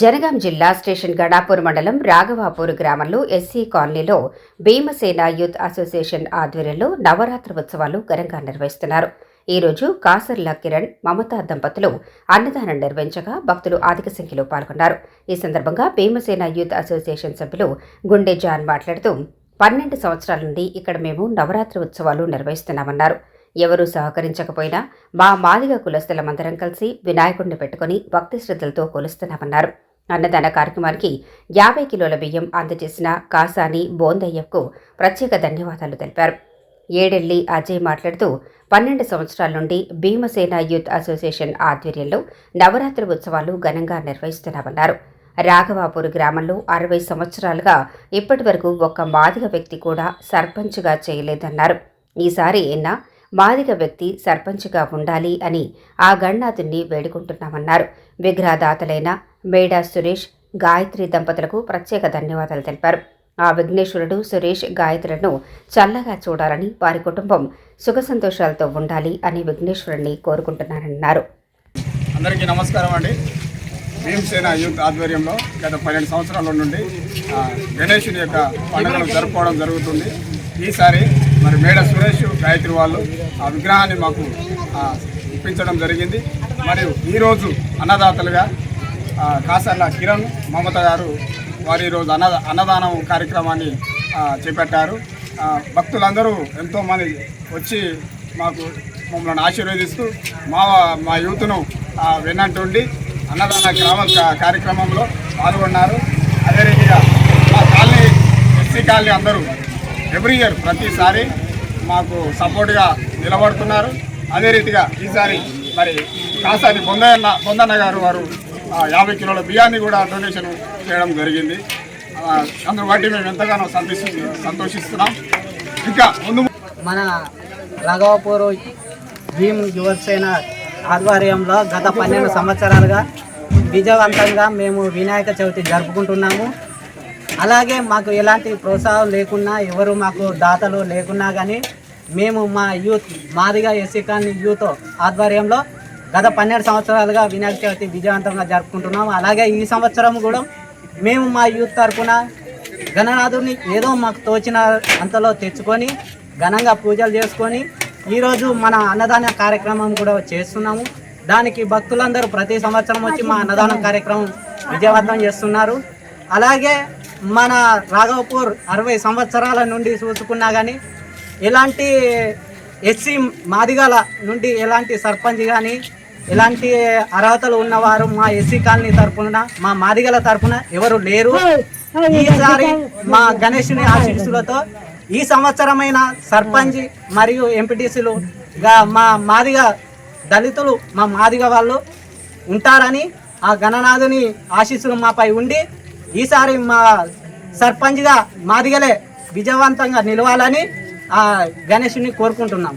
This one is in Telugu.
జనగాం జిల్లా స్టేషన్ గడాపూర్ మండలం రాఘవాపూర్ గ్రామంలో ఎస్సీ కాలనీలో భీమసేన యూత్ అసోసియేషన్ ఆధ్వర్యంలో నవరాత్రి ఉత్సవాలు ఘనంగా నిర్వహిస్తున్నారు. ఈ రోజు కాసర్ల కిరణ్ మమతా దంపతులు అన్నదానం నిర్వహించగా భక్తులు అధిక సంఖ్యలో పాల్గొన్నారు. ఈ సందర్భంగా భీమసేన యూత్ అసోసియేషన్ సభ్యులు గుండె జాన్ మాట్లాడుతూ పన్నెండు సంవత్సరాల నుండి ఇక్కడ మేము నవరాత్రి ఉత్సవాలు నిర్వహిస్తున్నామన్నారు. ఎవరూ సహకరించకపోయినా మా మాదిగ కులస్తులమందరం కలిసి వినాయకుడిని పెట్టుకుని భక్తి శ్రద్ధలతో కొలుస్తున్నామన్నారు. అన్నదాన కార్యక్రమానికి యాభై కిలోల బియ్యం అందజేసిన కాసాని బోందయ్యకు ప్రత్యేక ధన్యవాదాలు తెలిపారు. ఏడెల్లి అజయ్ మాట్లాడుతూ పన్నెండు సంవత్సరాల నుండి భీమసేన యూత్ అసోసియేషన్ ఆధ్వర్యంలో నవరాత్రి ఉత్సవాలు ఘనంగా నిర్వహిస్తున్నామన్నారు. రాఘవాపూర్ గ్రామంలో అరవై సంవత్సరాలుగా ఇప్పటి వరకు ఒక్క మాదిగ వ్యక్తి కూడా సర్పంచ్గా చేయలేదన్నారు. ఈసారి అయినా మాదిగ వ్యక్తి సర్పంచ్గా ఉండాలి అని ఆ గణనాథుణ్ణి వేడుకుంటున్నామన్నారు. విగ్రహదాతలైన మేడా సురేష్ గాయత్రి దంపతులకు ప్రత్యేక ధన్యవాదాలు తెలిపారు. ఆ విఘ్నేశ్వరుడు సురేష్ గాయత్రులను చల్లగా చూడాలని వారి కుటుంబం సుఖ సంతోషాలతో ఉండాలి అని విఘ్నేశ్వరుణ్ణి కోరుకుంటున్నారన్నారు. అందరికీ నమస్కారం అండి. భీమసేన యూత్ ఆధ్వర్యంలో గత పన్నెండు సంవత్సరాల నుండి గణేశుని యొక్క పండుగను జరుపుకోవడం జరుగుతుంది. ఈసారి మరి మేడ సురేష్ గాయత్రి వాళ్ళు ఆ విగ్రహాన్ని మాకు ఇప్పించడం జరిగింది. మరియు ఈరోజు అన్నదాతలుగా కాసర్ల కిరణ్ మమత గారు వారు ఈరోజు అన్న అన్నదానం కార్యక్రమాన్ని చేపట్టారు. భక్తులందరూ ఎంతోమంది వచ్చి మాకు మమ్మల్ని ఆశీర్వదిస్తూ మా మా యూత్ను వెన్నంటుండి అన్నదాన గ్రామ కా- కార్యక్రమంలో పాల్గొన్నారు. అదే రీతిగా మా కాలనీ ఎస్సీ కాలనీ అందరూ ఎవ్రీ ఇయర్ ప్రతిసారి మాకు సపోర్ట్గా నిలబడుతున్నారు. అదే రీతిగా ఈసారి మరి కాసాని బొందన్న బొందన్న గారు వారు యాభై కిలోల బియ్యాన్ని కూడా డొనేషన్ చేయడం జరిగింది. అందులో బట్టి మేము ఎంతగానో సంతోషి సంతోషిస్తున్నాం. ఇంకా ముందు మన రాఘవపూర్ భీమ్ యువసేన ఆధ్వర్యంలో గత పన్నెండు సంవత్సరాలుగా విజయవంతంగా మేము వినాయక చవితి జరుపుకుంటున్నాము. అలాగే మాకు ఎలాంటి ప్రోత్సాహం లేకున్నా ఎవరు మాకు దాతలు లేకున్నా కానీ మేము మా యూత్ మాదిగా ఎస్సీ యూత్ ఆధ్వర్యంలో గత పన్నెండు సంవత్సరాలుగా వినాయక చవితి విజయవంతంగా జరుపుకుంటున్నాము. అలాగే ఈ సంవత్సరం కూడా మేము మా యూత్ తరఫున గణనాథుడిని ఏదో మాకు తోచిన అంతలో తెచ్చుకొని ఘనంగా పూజలు చేసుకొని ఈరోజు మన అన్నదాన కార్యక్రమం కూడా చేస్తున్నాము. దానికి భక్తులందరూ ప్రతి సంవత్సరం వచ్చి మా అన్నదానం కార్యక్రమం విజయవంతం చేస్తున్నారు. అలాగే మన రాఘవపూర్ అరవై సంవత్సరాల నుండి చూసుకున్నా కానీ ఎలాంటి ఎస్సీ మాదిగల నుండి ఎలాంటి సర్పంచ్ కానీ ఎలాంటి అర్హతలు ఉన్నవారు మా ఎస్సీ కాలనీ తరపున మా మాదిగల తరపున ఎవరు లేరు. ఈసారి మా గణేషుని ఆశీస్సులతో ఈ సంవత్సరమైన సర్పంచ్ మరియు ఎంపీటీసీలుగా మా మాదిగ దళితులు మా మాదిగ వాళ్ళు ఉంటారని ఆ గణనాథుని ఆశీస్సులు మాపై ఉండి ఈసారి మా సర్పంచ్గా మాదిగలే విజయవంతంగా నిలవాలని గణేషుని కోరుకుంటున్నాం.